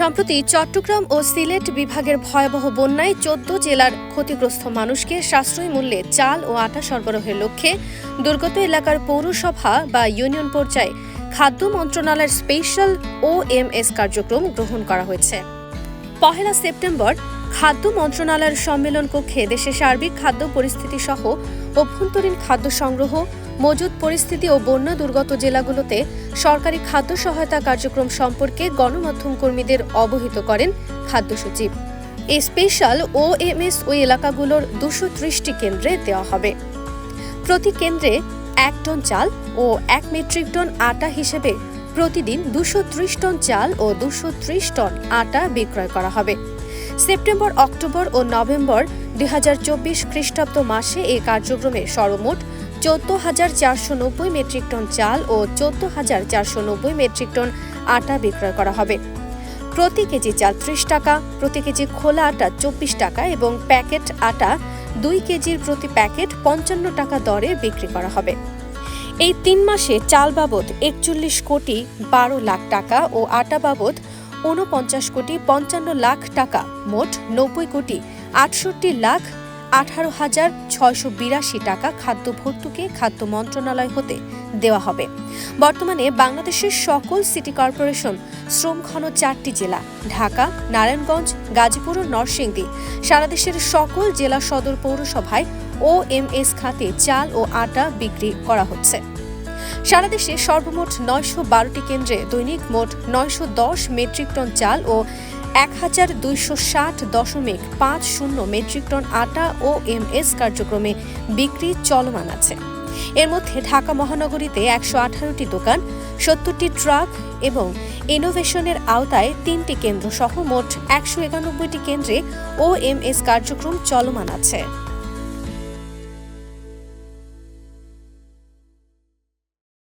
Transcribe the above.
সম্প্রতি চট্টগ্রাম ও সিলেট বিভাগের ভয়াবহ বন্যায় চোদ্দ জেলার ক্ষতিগ্রস্ত মানুষকে সাশ্রয়ী মূল্যে চাল ও আটা সরবরাহের লক্ষ্যে দুর্গত এলাকার পৌরসভা বা ইউনিয়ন পর্যায়ে খাদ্য মন্ত্রণালয়ের স্পেশাল ও এম এস কার্যক্রম গ্রহণ করা হয়েছে। পহেলা সেপ্টেম্বর খাদ্য মন্ত্রণালয়ের সম্মেলন কক্ষে দেশের সার্বিক খাদ্য পরিস্থিতি সহ অভ্যন্তরীণ খাদ্য সংগ্রহ মজুদ পরিস্থিতি ও বন্যা দুর্গত জেলাগুলোতে সরকারি খাদ্য সহায়তা কার্যক্রম সম্পর্কে গণমাধ্যম কর্মীদের অবহিত করেন খাদ্য সচিব। এই স্পেশাল ও এম এস ওই এলাকাগুলোর দুশো ত্রিশটি কেন্দ্রে দেওয়া হবে। প্রতি কেন্দ্রে এক টন চাল ও এক মেট্রিক টন আটা হিসেবে প্রতিদিন দুশো ত্রিশ টন চাল ও দুশো ত্রিশ টন আটা বিক্রয় করা হবে। সেপ্টেম্বর, অক্টোবর ও নভেম্বর দুই হাজার চব্বিশ খ্রিস্টাব্দ মাসে এই কার্যক্রমে সর্বমোট চোদ্দ হাজার চারশো নব্বই মেট্রিক টন চাল ও চোদ্দ হাজার চারশো নব্বই মেট্রিক টন আটা বিক্রয় করা হবে। প্রতি কেজি চাল ত্রিশ টাকা, প্রতি কেজি খোলা আটা চব্বিশ টাকা এবং প্যাকেট আটা দুই কেজির প্রতি প্যাকেট পঞ্চান্ন টাকা দরে বিক্রি করা হবে। এই তিন মাসে চাল বাবদ একচল্লিশ কোটি বারো লাখ টাকা ও আটা বাবদ ঊনপঞ্চাশ কোটি পঞ্চান্ন লাখ টাকা, মোট নব্বই কোটি আটষট্টি লাখ আঠারো হাজার ছয়শো বিরাশি টাকা খাদ্য ভর্তুকি খাদ্য মন্ত্রণালয় হতে দেওয়া হবে। বর্তমানে বাংলাদেশের সকল সিটি কর্পোরেশন শ্রমঘন চারটি জেলা, ঢাকা, নারায়ণগঞ্জ, গাজীপুর ও নরসিংদী। সারা দেশের সকল জেলা সদর পৌরসভায় ও এম এস খাতে চাল ও আটা বিক্রি করা হচ্ছে। সারা দেশে সর্বমোট নয়শো বারোটি কেন্দ্রে দৈনিক মোট নয়শো দশ মেট্রিক টন চাল ও এক হাজার দুইশো ষাট দশমিক পাঁচ শূন্য মেট্রিক টন আটা ও এম এস কার্যক্রমে বিক্রি চলমান আছে। এর মধ্যে ঢাকা মহানগরীতে একশো আঠারোটি দোকান, সত্তরটি ট্রাক এবং ইনোভেশনের আওতায় তিনটি কেন্দ্র সহ মোট একশো একানব্বইটি কেন্দ্রে ও এম এস কার্যক্রম চলমান আছে।